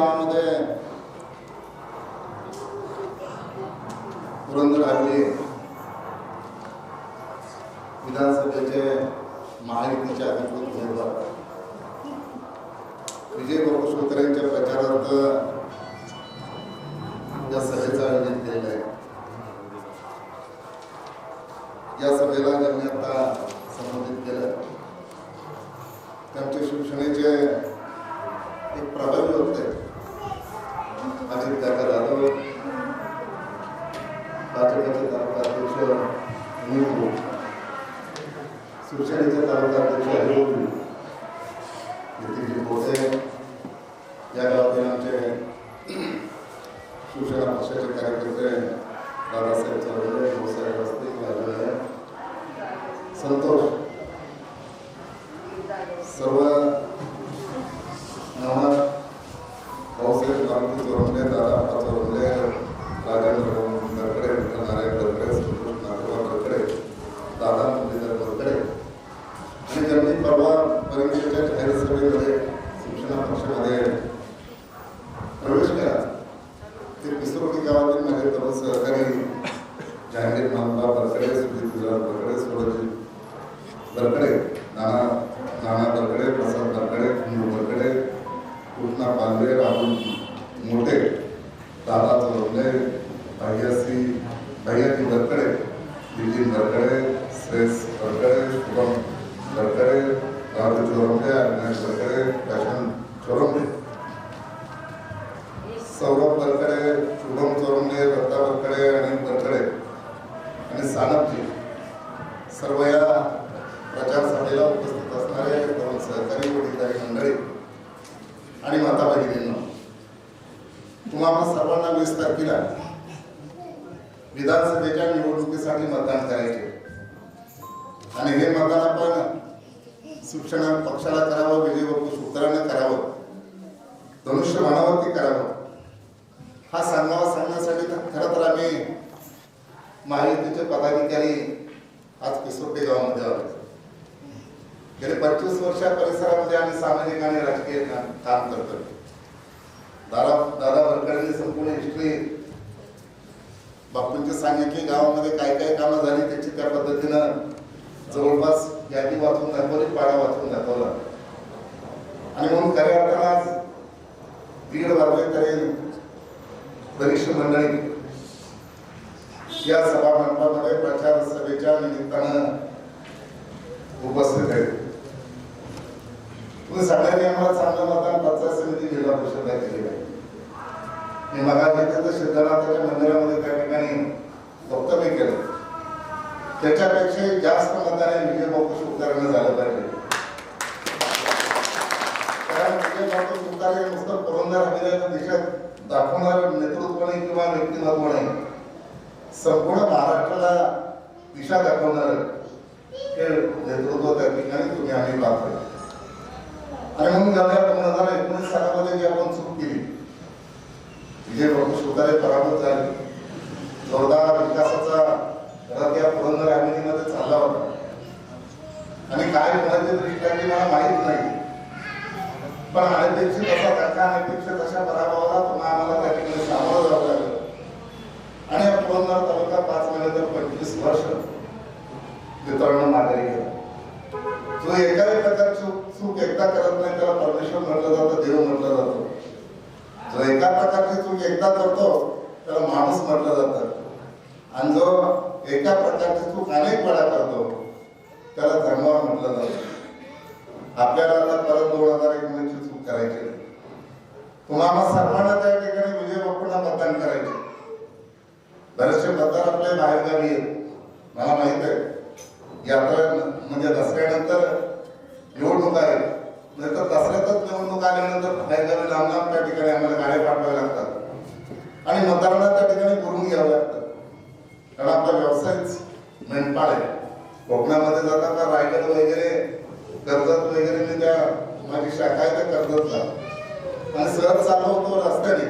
गावामध्ये पुरंदर हल्ली विधानसभेचे महायुतीचे अधिकृत उमेदवार. विजय बाबू शिवकरांच्या प्रचारार्थ या सभेचं आयोजन केलेलं आहे. या सभेला त्यांनी आता संबोधित केलं त्यांचे शिवसेनेचे एक प्रभावी होते अजित काका जाधव तालुका तालुकाध्यक्ष निवडू शिवसेनेचे तालुकाध्यक्ष हरिओम नितीनजी कोटे या गावातील आमचे शिवसेना पक्षाचे कार्यकर्ते दादासाहेब चौधरी भाऊसाहेब असतील राजू संतोष. सर्व पक्षामध्ये प्रवेश केला ते पिसरोटी गावातील माझे सर्व सहकारी जहांगीर मामला बरकडे सुजित गुलाब बरकडे सोडजी बरकडे नाना नाना बरकडे प्रसाद बरकडे कुंडू बरकडे कृष्णा पांढरे राहुल मोठे दादा चोरमले भाग्यासी भाग्याजी बरकडे दिलीप बरकडे श्रेष बरकडे शुभम बरकडे राहुल अविनाश बरकडे प्रशांत चोरमले. सौरभ बरकडे शुभम चोरमले रत्ता बरकडे आणि बरकडे आणि सानपजी सर्व या प्रचार सभेला उपस्थित असणारे दोन सहकारी वडीलधारी मंडळी आणि माता भगिनींनो तुम्हाला सर्वांना वीस तारखेला विधानसभेच्या निवडणुकीसाठी मतदान करायचे. आणि हे मतदान आपण शिक्षण पक्षाला करावं विजय बापू सूत्रानं करावं. धनुष्यबाणावरती करावं हा सांगावा सांगण्यासाठी तर खरं तर आम्ही महायुतीचे पदाधिकारी आज पिसोटे गावामध्ये आलो. गेले पंचवीस वर्षा परिसरामध्ये आम्ही सामाजिक आणि राजकीय काम करतो दादा दादा भरकरांनी संपूर्ण हिस्ट्री बापूंची सांगितली गावामध्ये काय काय कामं झाली त्याची त्या पद्धतीनं जवळपास यादी वाचून दाखवली पाडा वाचून दाखवला. आणि म्हणून खऱ्या अर्थानं आज दीड वाजले वरिष्ठ मंडळी या सभा मंडपामध्ये प्रचार सभेच्या निमित्तानं उपस्थित आहेत. तुम्ही सगळ्यांनी आम्हाला चांगलं मतदान पंचायत समिती जिल्हा परिषदला केलेलं आहे. मी मगा सिद्धनाथाच्या मंदिरामध्ये त्या ठिकाणी वक्तव्य केलं. त्याच्यापेक्षा जास्त मताने विजय बापू शिवकरांना झालं पाहिजे कारण विजय बापू शिवकार हे नुसतं पुरंदर हल्ल्याच्या दिशेत दाखवणार नेतृत्वाने किंवा व्यक्तिमत्वाने संपूर्ण महाराष्ट्राला दिशा दाखवणार हे नेतृत्व त्या ठिकाणी तुम्ही आम्ही पाहतो आणि म्हणून झाल्या दोन हजार एकोणीस सालामध्ये जी आपण चूक केली विजय बाबू शिवतारे पराभूत झाले. जोरदार विकासाचा रथ या पुरंदर हवेलीमध्ये चालला होता. आणि काय होण्याची दृष्टी मला माहीत नाही. पण अनपेक्षित असा धक्का अनपेक्षित अशा पराभवाला तुम्हाला सामोरं जावं लागलं. आणि या पुरंदर तालुका पाच महिने तर पंचवीस वर्ष वितरण माघारी गेला. जो एकाही प्रकारची चूक एकदा करत नाही त्याला परमेश्वर म्हटलं जातं देव म्हटलं जातं. जो एका प्रकारची चूक एकदा करतो त्याला माणूस म्हटलं जातं. आणि जो एका प्रकारची चूक अनेक वेळा करतो त्याला धर्मावर म्हटलं जातं. आपल्याला आता परत दोन हजार एकोणीसची चूक करायची नाही. तुम्हाला सर्वांना त्या ठिकाणी विजय बापूंना मतदान करायचे. बरेचसे मतदार आपले बाहेरगावी आहेत. मला माहीत आहे. यात्रा म्हणजे दसऱ्यानंतर निवडणूक आहे. नाहीतर दसऱ्यातच निवडणूक आल्यानंतर बाहेरगावी लांब लांब त्या ठिकाणी आम्हाला गाड्या पाठवाव्या लागतात. आणि मतदारांना त्या ठिकाणी करून घ्यावं लागतं. कारण आपला व्यवसायच मेंढपाळ आहे. कोकणामध्ये जाताना रायगड वगैरे कर्जत वगैरे मी त्या माझी शाखा आहे त्या कर्जतला. आणि सहज चालू होतो रस्त्याने.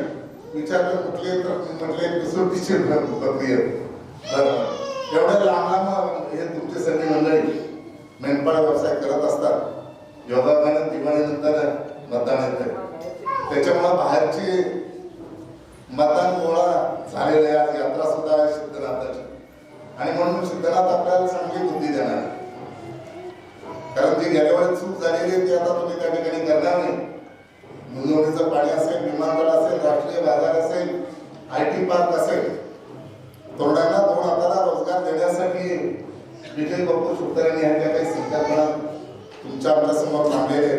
विचारलं कुठले तर म्हटले पिसोटीचे बकरी एवढ्या लांब लांब हे तुमचे सगळी मंडळी मेंढपाळ व्यवसाय करत असतात. योगायोगानं दिवाळीनंतर मतदान येते. त्याच्यामुळे बाहेरची मतदान गोळा झालेलं आहे. यात्रा सुद्धा आहे सिद्धनाथाची. आणि म्हणून सिद्धनाथ आपल्याला चांगली बुद्धी देणार कारण जी गेल्या वेळेस चूक झालेली आहे ती आता तुम्ही त्या ठिकाणी करणार नाही. मुंजवणीचं पाणी असेल विमानतळ असेल राष्ट्रीय बाजार असेल आय टी पार्क असेल तरुणांना दोन हाताला रोजगार देण्यासाठी विजय बापू शुक्कर यांनी ह्या ज्या काही संकल्पना तुमच्या आमच्यासमोर मांडलेल्या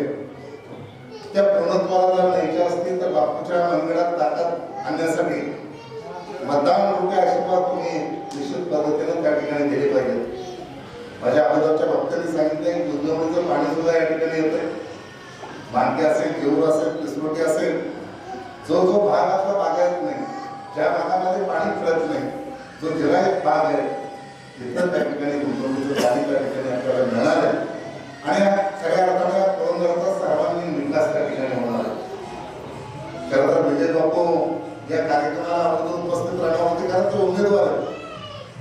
त्या पूर्णत्वाला जर न्यायच्या असतील तर बापूच्या मंदिरात ताकद आणण्यासाठी मतदान रूपे आशीर्वाद तुम्ही निश्चित पद्धतीनं त्या ठिकाणी दिले पाहिजे. माझ्या अगोदरच्या भक्तांनी सांगितलं की दुधनवडीचं पाणी सुद्धा या ठिकाणी येतं मानके असेल केऊर असेल पिसरोटी असेल जो जो भाग आपला बागायत नाही ज्या भागामध्ये पाणी फिरत नाही जो जिरायत भाग आहे तिथं त्या ठिकाणी गुंतवणुकीचं पाणी त्या ठिकाणी आपल्याला मिळणार आहे. आणि सगळ्या अर्थाने या पुरंदरचा सर्वांगीण विकास त्या ठिकाणी होणार आहे. खरं तर विजय बापू या कार्यक्रमाला अगोदर उपस्थित राहणार होते कारण ते उमेदवार आहे.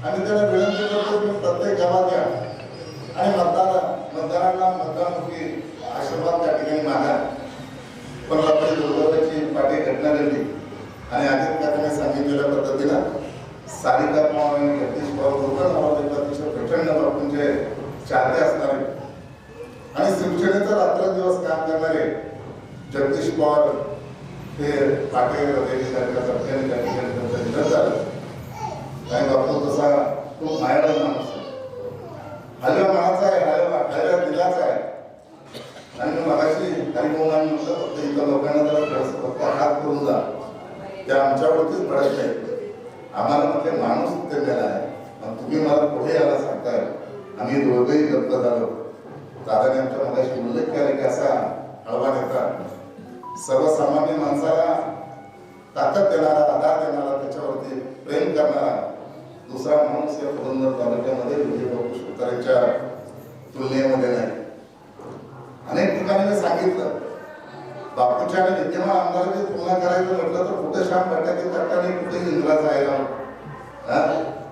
आणि त्याला विनंती करतो की प्रत्येक गावात या आणि मतदार मतदारांना मतदानमुखी आशीर्वाद त्या ठिकाणी मागा पण रात्री दुर्दैवाची पाठी घटना घडली आणि आधी काकाने सांगितलेल्या पद्धतीनं सारिका पवार आणि जगदीश पवार दोघं नावाचे अतिशय प्रचंड बापूंचे चाहते असणारे आणि शिवसेनेचं रात्रंदिवस काम करणारे जगदीश पवार ते टाके वगैरे त्यांच्या सत्याने त्या ठिकाणी त्यांचा निधन झालं काही बापू तसा तो मायाळू माणूस आहे. हलव्या महाचा आहे हलव्या हलव्या दिलाचा आहे. आणि मी मगाशी हरिमोहन म्हटलं फक्त इथं लोकांना जरा थोडंसं फक्त हात करून जा. ते आमच्यावरतीच पडत नाही आम्हाला म्हटले माणूस ते गेला आहे. मग तुम्ही मला पुढे यायला सांगताय. आम्ही दोघंही गप्प झालो. दादाने आमच्या मगाशी उल्लेख केला की असा हळवा नेता सर्वसामान्य माणसाला ताकद देणारा आधार देणारा त्याच्यावरती प्रेम करणारा दुसरा माणूस या पुरंदर तालुक्यामध्ये विजय बापू तुलनेमध्ये नाही. अनेक ठिकाणी मी सांगितलं. बापूच्या आणि विद्यमान आमदाराची तुलना करायचं म्हटलं तर कुठं श्याम भटाके तट्टाने कुठे इंद्राचा जायला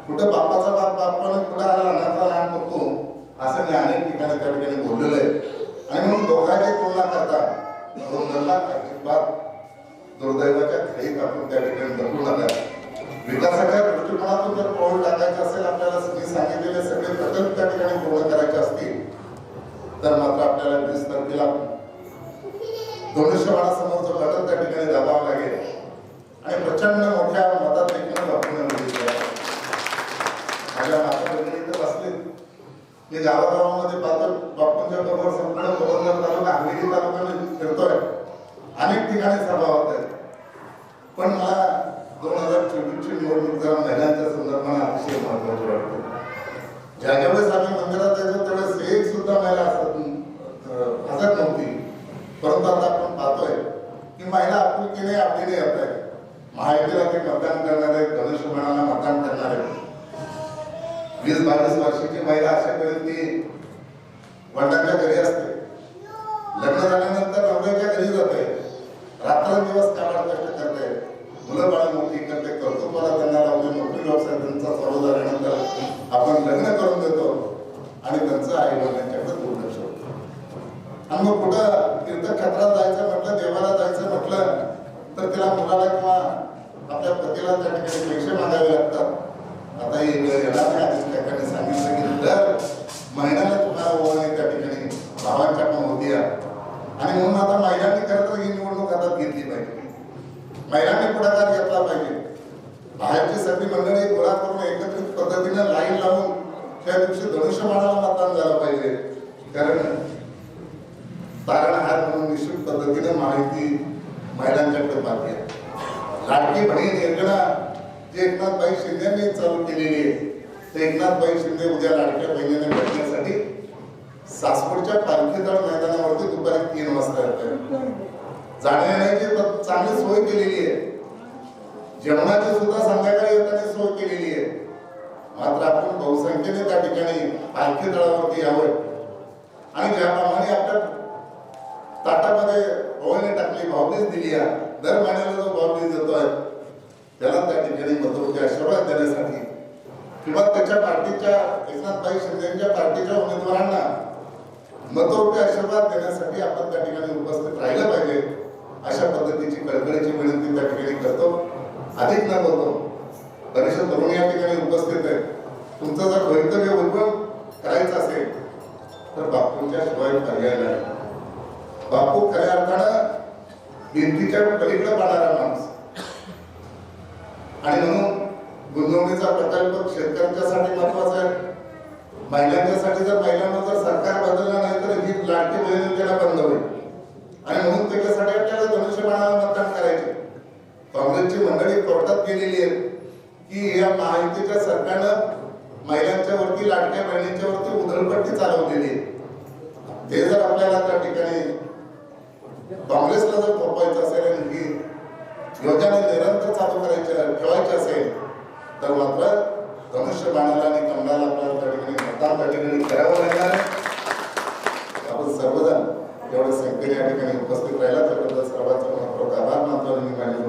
कुठं बापाचा बाप बापाने कुठं आला अनाचा लहान बघतो? असं मी अनेक ठिकाणी त्या ठिकाणी बोललेलं आहे. आणि म्हणून दोघांची तुलना करता पुरंदरला अजिबात दुर्दैवाच्या खाईत आपण त्या ठिकाणी दखू नका विकासाच्या दृष्टिकोनातून जर पाऊल टाकायचं असेल आपल्याला मी सांगितलेले सगळे प्रकल्प त्या ठिकाणी पूर्ण करायचे असतील तर मात्र आपल्याला वीस तारखेला दोनशे बाळासमोर जो बटन त्या ठिकाणी दाबावा लागेल आणि प्रचंड मोठ्या मतात देखील बापूने माझ्या माता भगिनी इथं बसले. मी गावागावामध्ये पाहतो बापूंच्या बरोबर संपूर्ण पुरंदर तालुका हवेली तालुक्यामध्ये फिरतोय अनेक ठिकाणी सभा होत आहेत पण मला दोन हजार चोवीसची निवडणूक जरा महिलांच्या संदर्भाने अतिशय महत्वाची वाटते ज्या ज्यावेळेस आम्ही मंदिरात जायचो त्यावेळेस एक सुद्धा महिला असत हजर नव्हती परंतु आता आपण पाहतोय की महिला आपुलकीने आपलीने येत आहेत महायुतीला ते मतदान करणारे गणेश मतदान करणारे वीस बावीस वर्षाची महिला अशा वेळेस की वडिलांच्या घरी असते. लग्न झाल्यानंतर नवऱ्याच्या घरी जाते. रात्रंदिवस कामाला कष्ट करते. मुलं बाळ मोठी करते. कर्तृत्वाला त्यांना लावते. नोकरी व्यवसाय त्यांचा चालू झाल्यानंतर आपण लग्न करून देतो आणि त्यांचं आई वडिलांच्याकडे दुर्लक्ष होतं आणि मग कुठं तीर्थक्षेत्रात जायचं म्हटलं देवाला जायचं म्हटलं तर तिला मुलाला किंवा आपल्या पतीला त्या ठिकाणी पैसे मागावे लागतात आता हे येणार नाही आधीच काकांनी सांगितलं की दर महिन्याला तुम्हाला ओवाळणी त्या ठिकाणी भावांच्या पण होती आहे. आणि म्हणून आता महिलांनी खरं तर ही निवडणूक हातात घेतली पाहिजे. महिलांनी पुढाकार घेतला पाहिजे. बाहेरची सगळी मंडळी गोळा करून एकत्रित पद्धतीने लाईन लावून त्या दिवशी धनुष्यबाणाला मतदान झालं पाहिजे. कारण तारणहार म्हणून निश्चित पद्धतीने माहिती महिलांच्याकडे बाकी आहे लाडकी बहीण योजना जी एकनाथबाई शिंदेने चालू केलेली आहे ते एकनाथबाई शिंदे उद्या लाडक्या बहिणीने भेटण्यासाठी सासवडच्या पालखीतळ मैदानावरती दुपारी तीन वाजता येत जाण्या तर चांगली सोय केलेली आहे. जेवणाची सुद्धा संध्याकाळी येताना सोय केलेली आहे. मात्र आपण बहुसंख्येने त्या ठिकाणी पालखी तळावरती यावं. आणि ज्याप्रमाणे आपल्या ताटामध्ये ओवाळणी टाकली भावनीच दिली आहे दर महिन्याला जो भावनी देतोय त्याला त्या ठिकाणी मतदानाचे आशीर्वाद देण्यासाठी किंवा त्याच्या पार्टीच्या एकनाथभाई शिंदेच्या पार्टीच्या उमेदवारांना मतरूपी आशीर्वाद देण्यासाठी आपण त्या ठिकाणी उपस्थित राहिलं पाहिजे. अशा पद्धतीची कळकळीची विनंती त्या ठिकाणी करतो. अधिक न बोलतो. बरेचसे तरुण या ठिकाणी उपस्थित आहेत. तुमचं जर भवितव्य उज्ज्वल करायचं असेल तर बापूंच्या शिवाय पर्याय नाही. बापू खऱ्या अर्थानं भिंतीच्या पलीकडे पाहणारा माणूस. आणि म्हणून गुंतवणुकीचा प्रकल्प शेतकऱ्यांच्यासाठी महत्त्वाचा आहे. महिलांच्यासाठी जर महिलांना जर सरकार बदललं नाही लाठी मध्ये त्याला बंद होईल. आणि म्हणून त्याच्यासाठी आपल्याला धनुष्यबाणाला मतदान करायचे. काँग्रेसची मंडळी कोर्टात गेलेली आहे की या महायुतीच्या सरकारनं महिलांच्या वरती लाडक्या बहिणींच्या वरती उधळपट्टी चालवलेली आहे. ते जर आपल्याला त्या ठिकाणी काँग्रेसला जर थोपवायचं असेल आणि ही योजना निरंतर चालू करायची ठेवायची असेल तर मात्र धनुष्य बाणाला आणि कमळाला आपल्याला त्या ठिकाणी मतदान त्या ठिकाणी करावं लागणार. आहे. सर्वजण एवढे संख्येने या ठिकाणी उपस्थित राहिला त्याबद्दल सर्वांचा मनपूर्वक आभार. मानतो आणि माझी